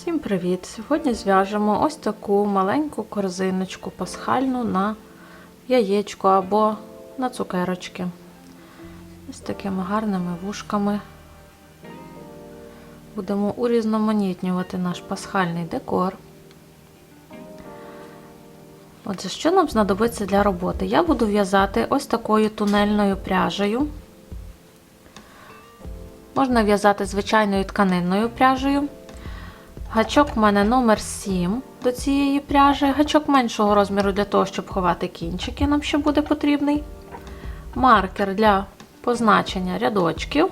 Всім привіт! Сьогодні зв'яжемо ось таку маленьку корзиночку пасхальну на яєчко або на цукерочки. Ось такими гарними вушками. Будемо урізноманітнювати наш пасхальний декор. Отже, що нам знадобиться для роботи? Я буду в'язати ось такою тунельною пряжею. Можна в'язати звичайною тканинною пряжею. Гачок в мене номер 7 до цієї пряжі. Гачок меншого розміру для того, щоб ховати кінчики, нам ще буде потрібний. Маркер для позначення рядочків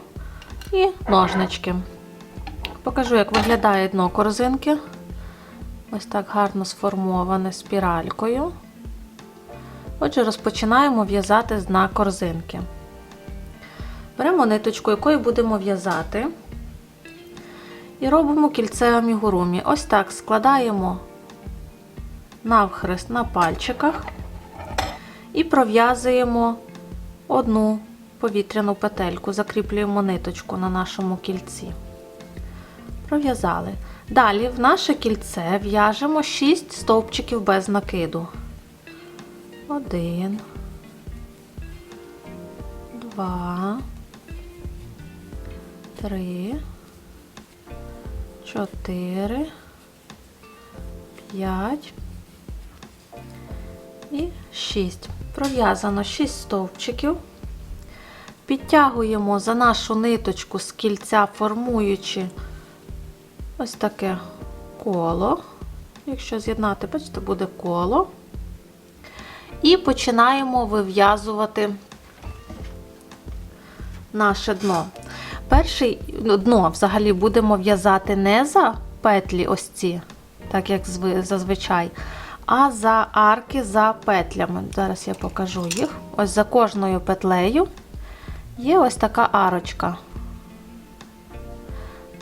і ножнички. Покажу, як виглядає дно корзинки. Ось так гарно сформоване спіралькою. Отже, розпочинаємо в'язати з дна корзинки. Беремо ниточку, якою будемо в'язати. І робимо кільце амігурумі. Ось так складаємо навхрест на пальчиках і пров'язуємо одну повітряну петельку, закріплюємо ниточку на нашому кільці. Пров'язали. Далі в наше кільце в'яжемо 6 стовпчиків без накиду. Один, два, три. 4, 5 і 6. Пров'язано 6 стовпчиків. Підтягуємо за нашу ниточку з кільця, формуючи ось таке коло. Якщо з'єднати, бачите, буде коло. І починаємо вив'язувати наше дно. Перший дно взагалі будемо в'язати не за петлі ось ці, так як зазвичай, а за арки за петлями. Зараз я покажу їх. Ось за кожною петлею є ось така арочка.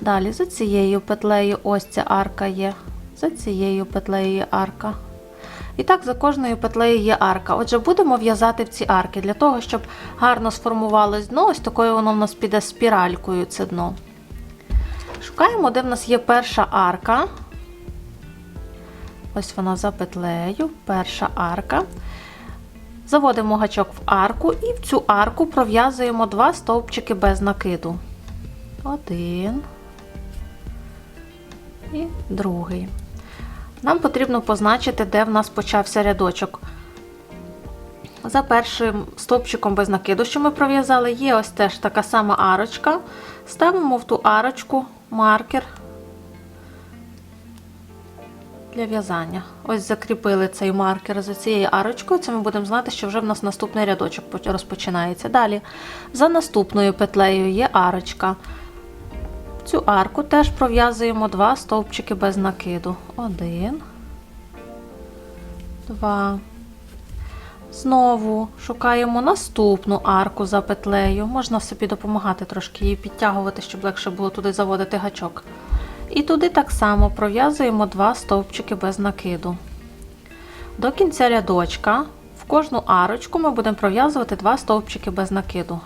Далі за цією петлею ось ця арка є, за цією петлею є арка. І так, за кожною петлею є арка. Отже, будемо в'язати в ці арки для того, щоб гарно сформувалось дно, ось такою воно в нас піде спіралькою це дно. Шукаємо, де в нас є перша арка. Ось вона за петлею, перша арка. Заводимо гачок в арку і в цю арку пров'язуємо два стовпчики без накиду. Один і другий. Нам потрібно позначити, де в нас почався рядочок. За першим стовпчиком без накиду, що ми пров'язали, є ось теж така сама арочка. Ставимо в ту арочку маркер для в'язання. Ось закріпили цей маркер за цією арочкою. Це ми будемо знати, що вже в нас наступний рядочок розпочинається. Далі, за наступною петлею є арочка. Цю арку теж пров'язуємо два стовпчики без накиду. Один, два. Знову шукаємо наступну арку за петлею. Можна собі допомагати трошки її підтягувати, щоб легше було туди заводити гачок. І туди так само пров'язуємо два стовпчики без накиду. До кінця рядочка в кожну арочку ми будемо пров'язувати два стовпчики без накиду.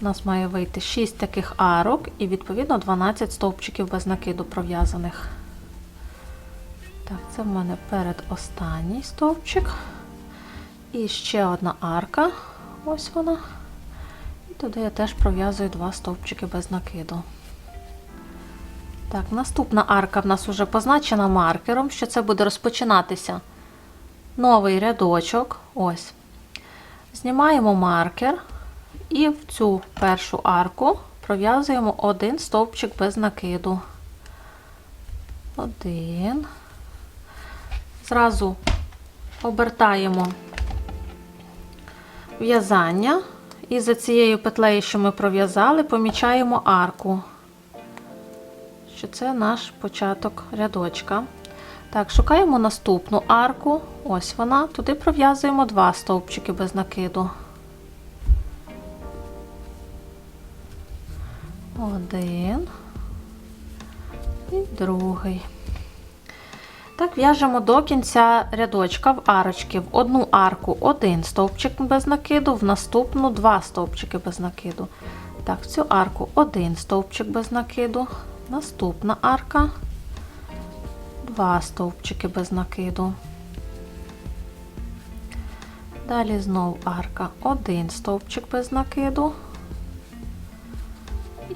У нас має вийти 6 таких арок і, відповідно, 12 стовпчиків без накиду пров'язаних. Так, це в мене перед останній стовпчик. І ще одна арка. Ось вона. І туди я теж пров'язую два стовпчики без накиду. Так, наступна арка в нас вже позначена маркером, що це буде розпочинатися новий рядочок. Ось. Знімаємо маркер. І в цю першу арку пров'язуємо один стовпчик без накиду. Один. Зразу обертаємо в'язання. І за цією петлею, що ми пров'язали, помічаємо арку, що це наш початок рядочка. Так, шукаємо наступну арку. Ось вона. Туди пров'язуємо два стовпчики без накиду. Один і другий. Так, в'яжемо до кінця рядочка в арочки. В одну арку один стовпчик без накиду, в наступну два стовпчики без накиду. Так, в цю арку один стовпчик без накиду, Наступна арка. Два стовпчики без накиду. Далі знов арка. Один стовпчик без накиду.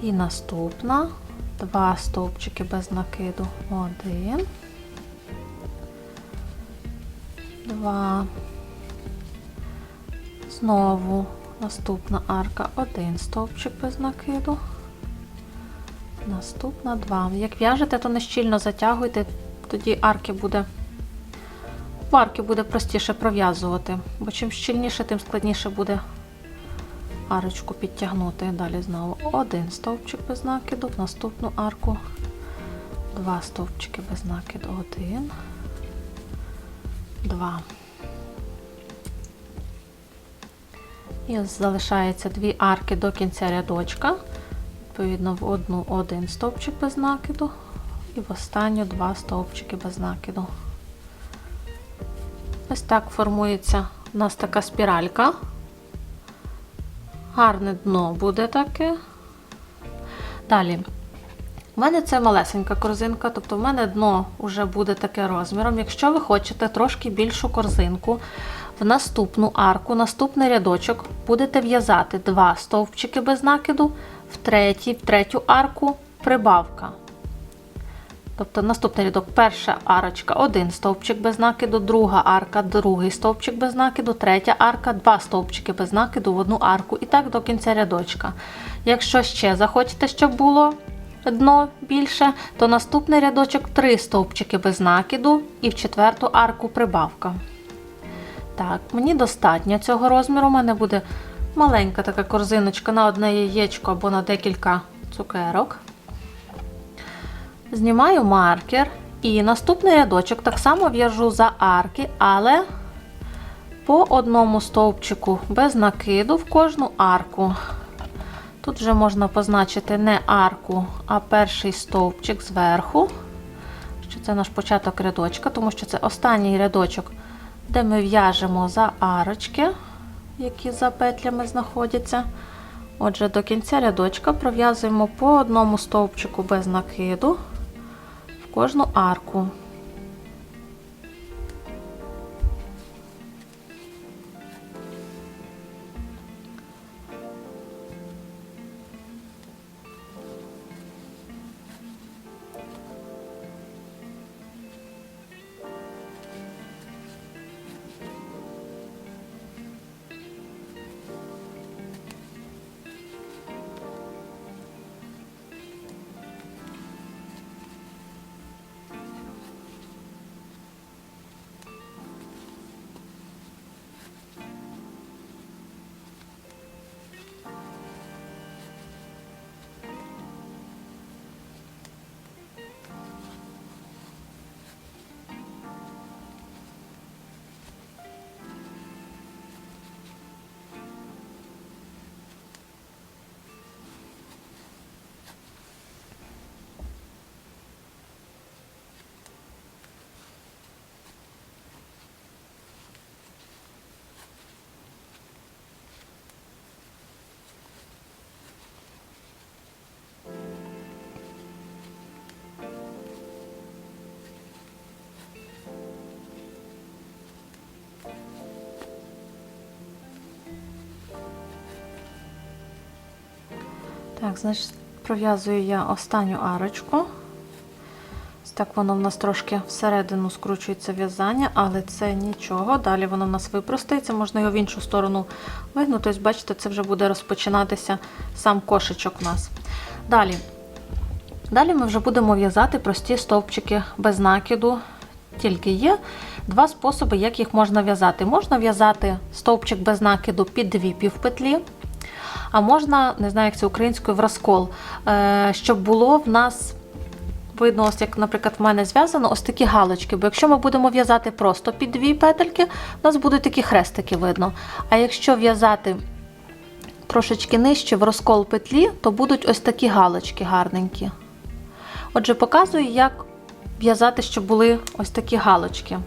І наступна. Два стовпчики без накиду. Один. Два. Знову наступна арка. Один стовпчик без накиду. Наступна два. Як в'яжете, то не щільно затягуйте, тоді арки буде. В арки буде простіше пров'язувати, бо чим щільніше, тим складніше буде арочку підтягнути. Далі знову один стовпчик без накиду, в наступну арку два стовпчики без накиду. Один, два. І залишається дві арки до кінця рядочка. Відповідно, в одну один стовпчик без накиду і в останню два стовпчики без накиду. Ось так формується у нас така спіралька. Гарне дно буде таке. Далі. У мене це малесенька корзинка, тобто в мене дно вже буде таке розміром. Якщо ви хочете трошки більшу корзинку, в наступну арку, наступний рядочок будете в'язати два стовпчики без накиду, в третій, в третю арку прибавка. Тобто наступний рядок, перша арочка, один стовпчик без накиду, друга арка, другий стовпчик без накиду, третя арка, два стовпчики без накиду в одну арку. І так до кінця рядочка. Якщо ще захочете, щоб було дно більше, то наступний рядочок три стовпчики без накиду і в четверту арку прибавка. Так, мені достатньо цього розміру. У мене буде маленька така корзиночка на одне яєчко або на декілька цукерок. Знімаю маркер і наступний рядочок так само в'яжу за арки, але по одному стовпчику без накиду в кожну арку. Тут вже можна позначити не арку, а перший стовпчик зверху, що це наш початок рядочка, тому що це останній рядочок, де ми в'яжемо за арочки, які за петлями знаходяться. Отже, до кінця рядочка пров'язуємо по одному стовпчику без накиду кожну арку. Так, значить, пров'язую я останню арочку. Ось так воно в нас трошки всередину скручується в'язання, але це нічого. Далі воно в нас випростається, можна його в іншу сторону вигнути. Ось, бачите, це вже буде розпочинатися сам кошечок у нас. Далі. Далі ми вже будемо в'язати прості стовпчики без накиду. Тільки є два способи, як їх можна в'язати. Можна в'язати стовпчик без накиду під дві півпетлі. А можна, не знаю, як це українською, в розкол, е, щоб було в нас видно, ось як, наприклад, в мене зв'язано ось такі галочки. Бо якщо ми будемо в'язати просто під дві петельки, у нас будуть такі хрестики видно. А якщо в'язати трошечки нижче в розкол петлі, то будуть ось такі галочки гарненькі. Отже, показую, як в'язати, щоб були ось такі галочки.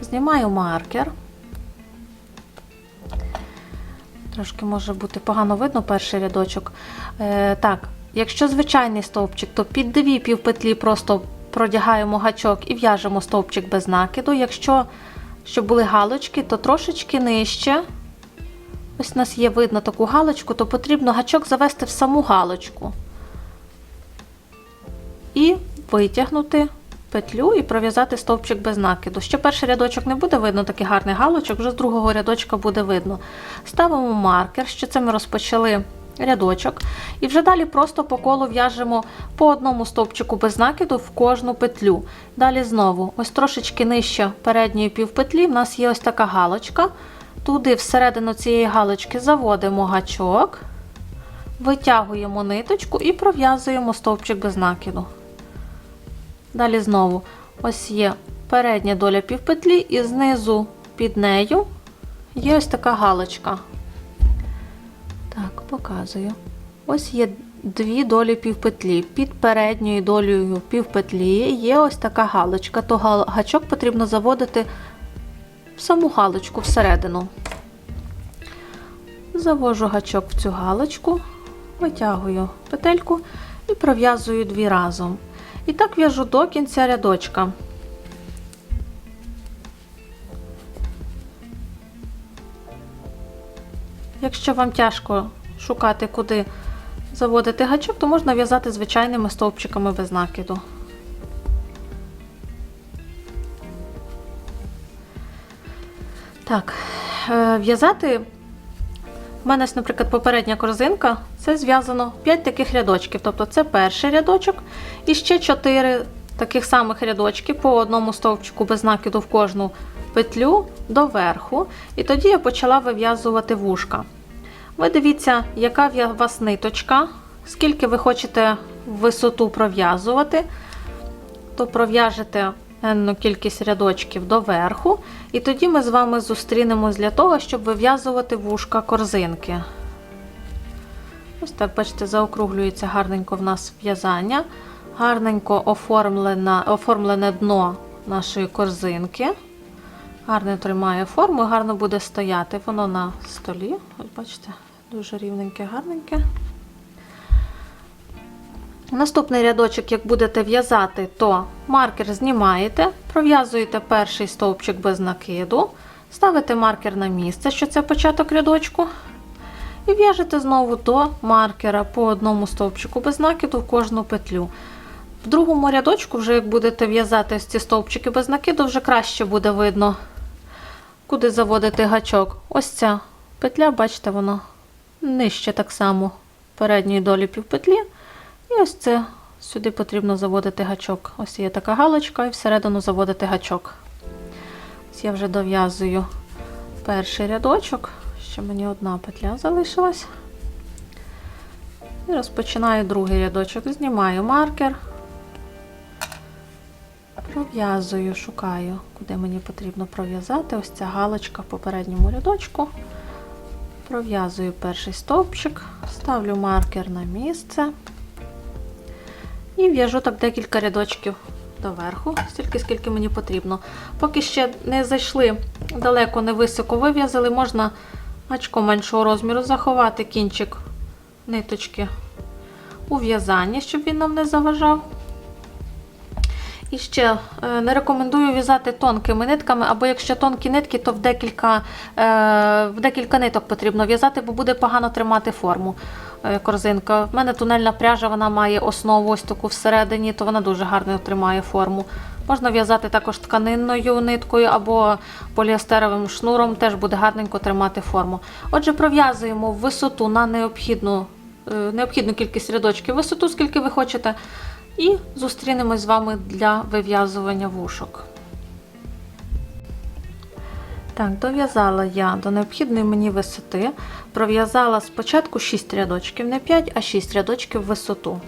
Знімаю маркер. Трошки може бути погано видно перший рядочок. Е, так, Якщо звичайний стовпчик, то під дві півпетлі просто продягаємо гачок і в'яжемо стовпчик без накиду. Якщо щоб були галочки, то трошечки нижче. Ось у нас є видно таку галочку, то потрібно гачок завести в саму галочку. І витягнути петлю і пров'язати стовпчик без накиду. Ще перший рядочок не буде видно такий гарний галочок, вже з другого рядочка буде видно. Ставимо маркер, що це ми розпочали рядочок. І вже далі просто по колу в'яжемо по одному стовпчику без накиду в кожну петлю. Далі знову, ось трошечки нижче передньої півпетлі, в нас є ось така галочка. Туди всередину цієї галочки заводимо гачок, витягуємо ниточку і пров'язуємо стовпчик без накиду. Далі знову ось є передня доля півпетлі, і знизу під нею є ось така галочка. Так, показую. Ось є дві долі півпетлі. Під передньою долею півпетлі є ось така галочка, то гачок потрібно заводити в саму галочку всередину. Завожу гачок в цю галочку, витягую петельку і пров'язую дві разом. І так в'яжу до кінця рядочка. Якщо вам тяжко шукати, куди заводити гачок, то можна в'язати звичайними стовпчиками без накиду. Так, е, в'язати. У мене, наприклад, попередня корзинка, це зв'язано 5 таких рядочків. Тобто це перший рядочок і ще 4 таких самих рядочки по одному стовпчику без накиду в кожну петлю до верху. І тоді я почала вив'язувати вушка. Ви дивіться, яка в вас ниточка, скільки ви хочете висоту пров'язувати, то пров'яжете енну кількість рядочків до верху, і тоді ми з вами зустрінемось для того, щоб вив'язувати вушка корзинки. Ось так, бачите, заокруглюється гарненько в нас в'язання, гарненько оформлене, оформлене дно нашої корзинки. Гарно тримає форму, гарно буде стояти. Воно на столі. Ось бачите, дуже рівненьке, гарненьке. Наступний рядочок, як будете в'язати, то маркер знімаєте, пров'язуєте перший стовпчик без накиду, ставите маркер на місце, що це початок рядочку. І в'яжете знову до маркера по одному стовпчику без накиду в кожну петлю. В другому рядочку, вже як будете в'язати ці стовпчики без накиду, вже краще буде видно, куди заводити гачок. Ось ця петля, бачите, воно нижче так само передньої долі півпетлі. І ось це сюди потрібно заводити гачок. Ось є така галочка, і всередину заводити гачок. Ось я вже дов'язую перший рядочок. Ще мені одна петля залишилась. І розпочинаю другий рядочок. Знімаю маркер, пров'язую, шукаю, куди мені потрібно пров'язати. Ось ця галочка в попередньому рядочку. Пров'язую перший стовпчик, ставлю маркер на місце. І в'яжу так декілька рядочків доверху, стільки, скільки мені потрібно. Поки ще не зайшли далеко, не високо вив'язали, можна гачком меншого розміру заховати кінчик ниточки у в'язанні, щоб він нам не заважав. І ще е, не рекомендую в'язати тонкими нитками, або якщо тонкі нитки, то в декілька, е, в декілька ниток потрібно в'язати, бо буде погано тримати форму корзинка. В мене тунельна пряжа вона має основу ось таку всередині, то вона дуже гарно тримає форму. Можна в'язати також тканинною ниткою або поліестеровим шнуром, теж буде гарненько тримати форму. Отже, пров'язуємо висоту на необхідну, е, необхідну кількість рядочків, висоту, скільки ви хочете. І зустрінемось з вами для вив'язування вушок. Так, дов'язала я до необхідної мені висоти. Пров'язала спочатку 6 рядочків, не 5, а 6 рядочків висоту.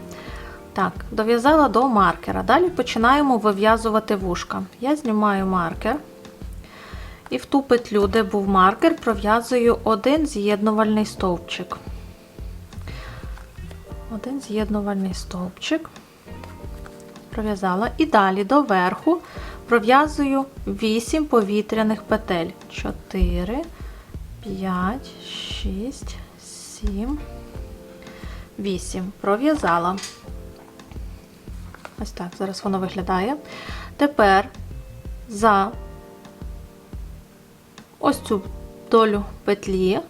Так, дов'язала до маркера. Далі починаємо вив'язувати вушка. Я знімаю маркер. І в ту петлю, де був маркер, пров'язую один з'єднувальний стовпчик. Один з'єднувальний стовпчик пров'язала. І далі до верху пров'язую 8 повітряних петель. 4, 5, 6, 7, 8. Пров'язала. Ось так, зараз воно виглядає. Тепер за ось цю долю петлі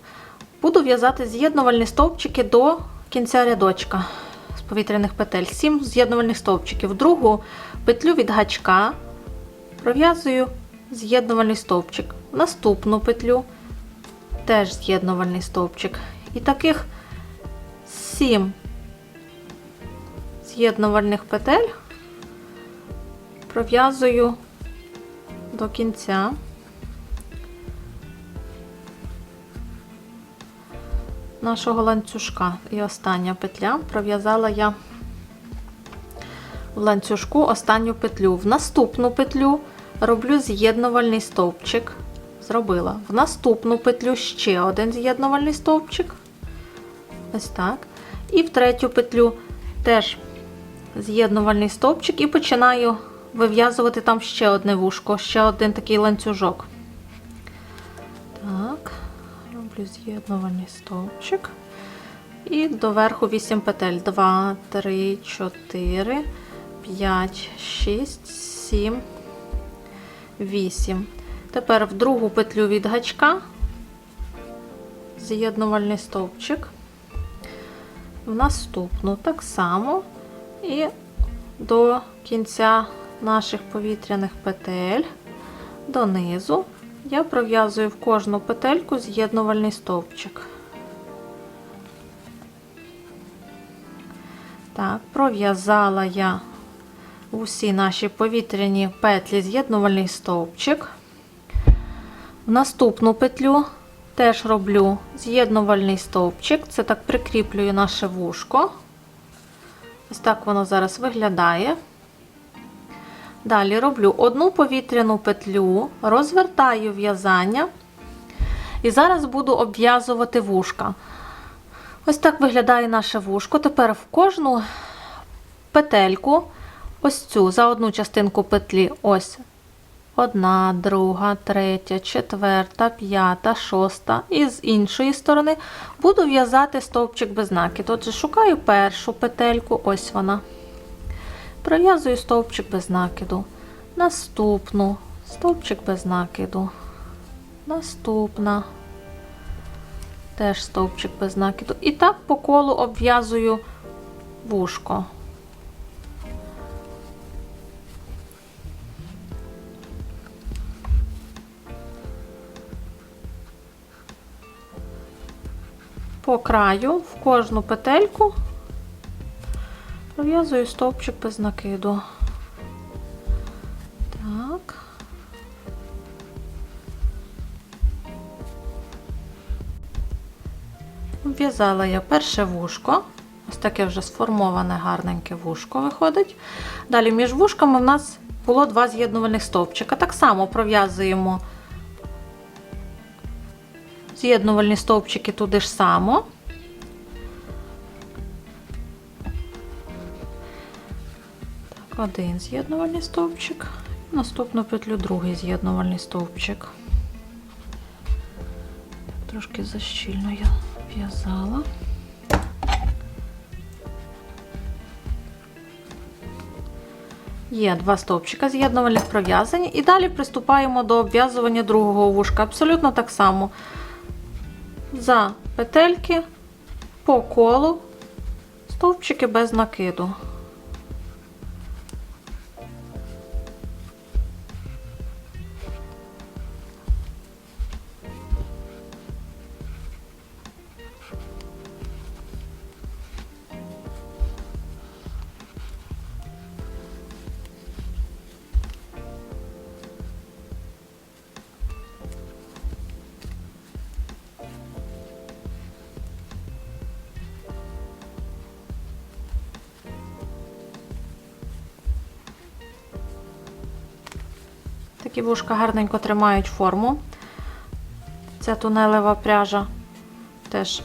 буду в'язати з'єднувальні стовпчики до кінця рядочка з повітряних петель. 7 з'єднувальних стовпчиків. Другу петлю від гачка пров'язую з'єднувальний стовпчик. Наступну петлю теж з'єднувальний стовпчик. І таких 7 з'єднувальних петель пров'язую до кінця. Нашого ланцюжка. І остання петля пров'язала я в ланцюжку останню петлю. В наступну петлю роблю з'єднувальний стовпчик. Зробила. В наступну петлю ще один з'єднувальний стовпчик. Ось так. І в третю петлю теж з'єднувальний стовпчик і починаю вив'язувати там ще одне вушко, ще один такий ланцюжок. Так, роблю з'єднувальний стовпчик. І доверху 8 петель. 2, 3, 4, 5, 6, 7, 8. Тепер в другу петлю від гачка з'єднувальний стовпчик. В наступну так само і до кінця наших повітряних петель донизу я пров'язую в кожну петельку з'єднувальний стовпчик. Так, пров'язала я усі наші повітряні петлі з'єднувальний стовпчик. В наступну петлю теж роблю з'єднувальний стовпчик. Це так прикріплюю наше вушко. Ось так воно зараз виглядає. Далі роблю одну повітряну петлю, розвертаю в'язання. І зараз буду обв'язувати вушка. Ось так виглядає наше вушко. Тепер в кожну петельку, ось цю за одну частинку петлі, ось одна, друга, третя, четверта, п'ята, шоста. І з іншої сторони буду в'язати стовпчик без накиду. Отже, шукаю першу петельку, ось вона. Пров'язую стовпчик без накиду. Наступну стовпчик без накиду. Наступна. Теж стовпчик без накиду. І так по колу обв'язую вушко. По краю в кожну петельку пров'язую стовпчик без накиду. Так. В'язала я перше вушко. Ось таке вже сформоване гарненьке вушко виходить. Далі між вушками в нас було два з'єднувальних стовпчика. Так само пров'язуємо з'єднувальні стовпчики туди ж само. Так, один з'єднувальний стовпчик. Наступну петлю другий з'єднувальний стовпчик. Трошки защільно я в'язала. Є два стовпчика з'єднувальних пров'язані. І далі приступаємо до обв'язування другого вушка. Абсолютно так само. За петельки по колу стовпчики без накиду. Такі вушка гарненько тримають форму. Ця тунелева пряжа теж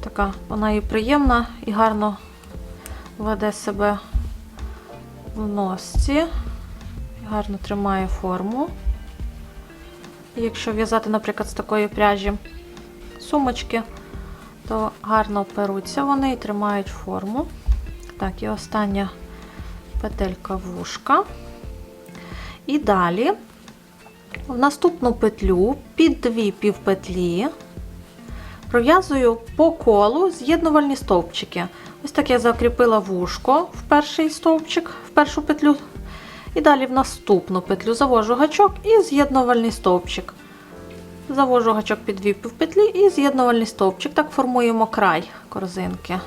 така, вона і приємна, і гарно веде себе в носці, гарно тримає форму. Якщо в'язати, наприклад, з такої пряжі сумочки, то гарно перуться вони і тримають форму. Так, і остання петелька вушка. І далі в наступну петлю під дві півпетлі пров'язую по колу з'єднувальні стовпчики. Ось так я закріпила вушко в перший стовпчик, в першу петлю. І далі в наступну петлю завожу гачок і з'єднувальний стовпчик. Завожу гачок під дві півпетлі і з'єднувальний стовпчик. Так формуємо край корзинки.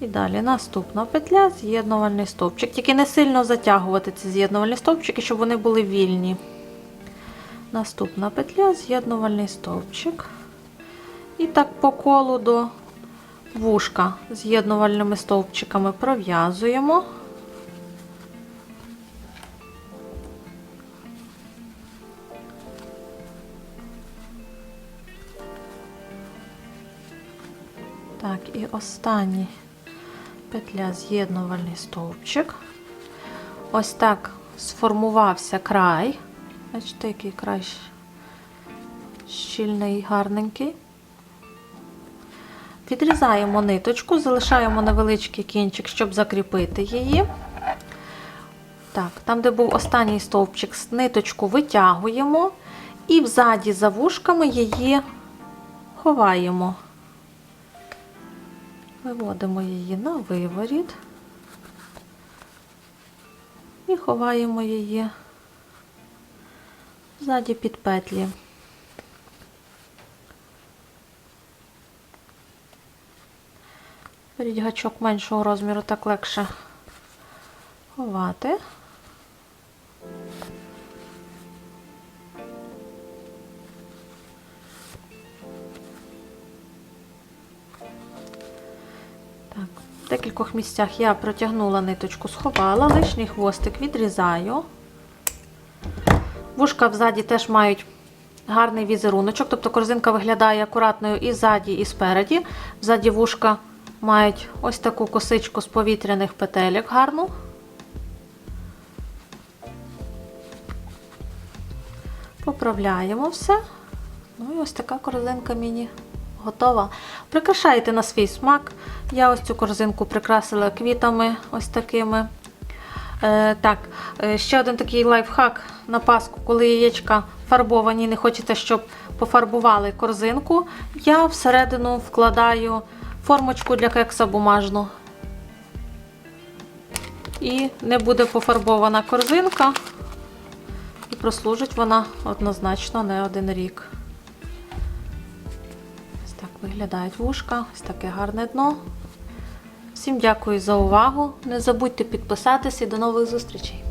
І далі наступна петля, з'єднувальний стовпчик. Тільки не сильно затягувати ці з'єднувальні стовпчики, щоб вони були вільні. Наступна петля, з'єднувальний стовпчик. І так по колу до вушка з'єднувальними стовпчиками пров'язуємо. Так, і останній петля з'єднувальний стовпчик. Ось так сформувався край. Бачите, який край щільний гарненький. Відрізаємо ниточку, залишаємо невеличкий кінчик, щоб закріпити її. Так, там, де був останній стовпчик, ниточку витягуємо і взаді за вушками її ховаємо. Виводимо її на виворіт і ховаємо її ззаді під петлі. Беріть меншого розміру, так легше ховати. Декількох місцях я протягнула ниточку, сховала, лишній хвостик відрізаю. Вушка взаді теж мають гарний візеруночок, тобто корзинка виглядає акуратною і ззаді, і спереді. Взаді вушка мають ось таку косичку з повітряних петелек гарну. Поправляємо все. Ну і ось така корзинка міні готова. Прикрашайте на свій смак. Я ось цю корзинку прикрасила квітами ось такими. Е, так, е, ще один такий лайфхак на Пасху, коли яєчка фарбовані, не хочете, щоб пофарбували корзинку. Я всередину вкладаю формочку для кекса бумажну. І не буде пофарбована корзинка. І прослужить вона однозначно не один рік. Виглядають вушка, ось таке гарне дно. Всім дякую за увагу. Не забудьте підписатися і до нових зустрічей!